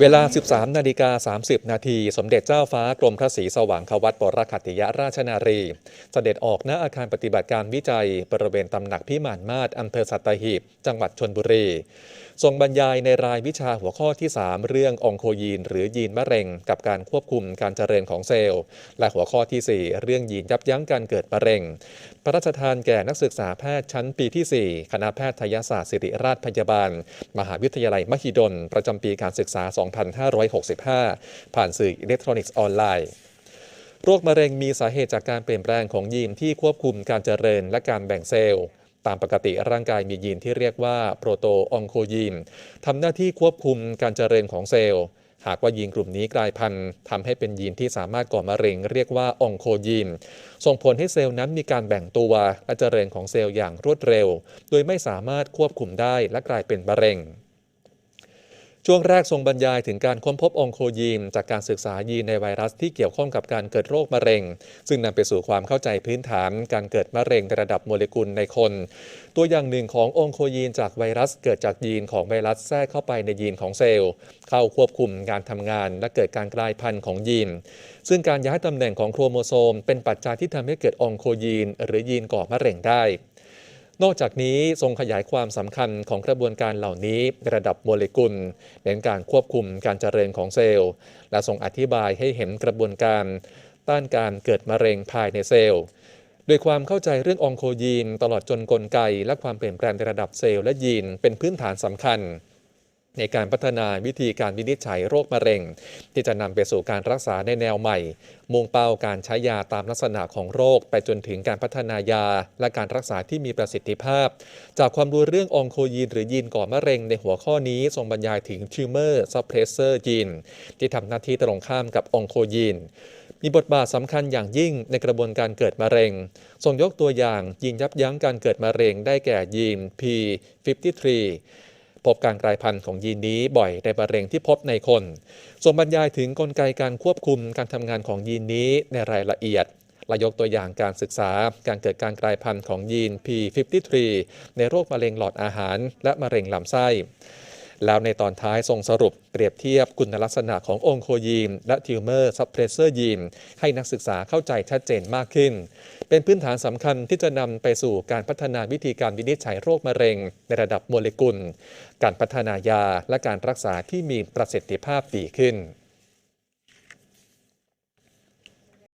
เวลา 13 นาฬิกา 30 นาที สมเด็จเจ้าฟ้ากรมพระศรีสว่างควัตปรคัติยราชนารี เสด็จออกณอาคารปฏิบัติการวิจัย บริเวณตำหนักพิมานมาศอำเภอสัตหีบ จังหวัดชนบุรี ทรงบรรยายในรายวิชาหัวข้อที่ 3 เรื่ององโคยีน หรือยีนมะเร็ง กับการควบคุมการเจริญของเซลล์ และหัวข้อทีสี่4 เรื่องยีนยับยั้งการเกิดมะเร็ง พระราชทานแก่นักศึกษาแพทย์ชั้นปีที่ 4 คณะแพทยศาสตร์ศิริราชพยาบาล มหาวิทยาลัยมหิดล ประจำปีการศึกษา 2565 ผ่านสื่ออิเล็กทรอนิกส์ออนไลน์โรคมะเร็งมีสาเหตุจากการเปลี่ยนแปลงของยีนที่ควบคุมการเจริญและการแบ่งเซลล์ ตามปกติร่างกายมียีนที่เรียกว่าโปรโตองโคยีนทำหน้าที่ควบคุมการเจริญของเซลล์ หากว่ายีนกลุ่มนี้กลายพันธุ์ทำให้เป็นยีนที่สามารถก่อมะเร็ง เรียกว่าองโคยีน ส่งผลให้เซลล์นั้นมีการแบ่งตัวและเจริญของเซลล์อย่างรวดเร็ว โดยไม่สามารถควบคุมได้และกลายเป็นมะเร็ง ช่วงแรกทรงบรรยายถึงการค้นพบองโคยีน จากการศึกษายีนในไวรัสที่เกี่ยวข้องกับการเกิดโรคมะเร็ง ซึ่งนำไปสู่ความเข้าใจพื้นฐานการเกิดมะเร็งในระดับโมเลกุลในคน ตัวอย่างหนึ่งขององโคยีนจากไวรัสเกิดจากยีนของไวรัสแทรกเข้าไปในยีนของเซลล์ เข้าควบคุมการทำงาน และเกิดการกลายพันธุ์ของยีน ซึ่งการย้ายตำแหน่งของโครโมโซม เป็นปัจจัยที่ทำให้เกิดองโคยีน หรือยีนก่อมะเร็งได้ นอกจากนี้ทรงขยายความสำคัญของกระบวนการเหล่านี้ในระดับโมเลกุล เน้นการควบคุมการเจริญของเซลล์ และทรงอธิบายให้เห็นกระบวนการ ต้านการเกิดมะเร็งภายในเซลล์โดยความเข้าใจเรื่ององโคยีน ตลอดจนกลไก และความเปลี่ยนแปลงในระดับเซลล์และยีน เป็นพื้นฐานสำคัญ ในการพัฒนาวิธีการวินิจฉัยโรคมะเร็ง ที่จะนำไปสู่การรักษาในแนวใหม่ มุ่งเป้าการใช้ยาตามลักษณะของโรค ไปจนถึงการพัฒนายา และการรักษาที่มีประสิทธิภาพ จากความรู้เรื่ององโคยีนหรือยีนก่อมะเร็งในหัวข้อนี้ทรงบรรยายถึง Tumor Suppressor Gene ที่ทำหน้าที่ตรงข้ามกับองโคยีนมีบทบาทสำคัญอย่างยิ่งในกระบวนการเกิดมะเร็ง ทรงยกตัวอย่างยีนยับยั้งการเกิดมะเร็งได้แก่ยีน P53 พบการกลายพันธุ์ของยีนนี้บ่อยในมะเร็งที่พบในคนส่วนบรรยายถึงกลไกการควบคุมการทำงานของยีนนี้ในรายละเอียดและยกตัวอย่างการศึกษาการเกิดการกลายพันธุ์ของยีน P53 ในโรคมะเร็งหลอดอาหาร และมะเร็งลำไส้ แล้วในตอนท้ายทรงสรุปเปรียบเทียบคุณลักษณะขององโคยีน และทิวเมอร์ซับเพรสเซอร์ยีน ให้นักศึกษาเข้าใจชัดเจนมากขึ้น เป็นพื้นฐานสำคัญที่จะนำไปสู่การพัฒนาวิธีการวินิจฉัยโรคมะเร็ง ในระดับโมเลกุล การพัฒนายาและการรักษาที่มีประสิทธิภาพดีขึ้น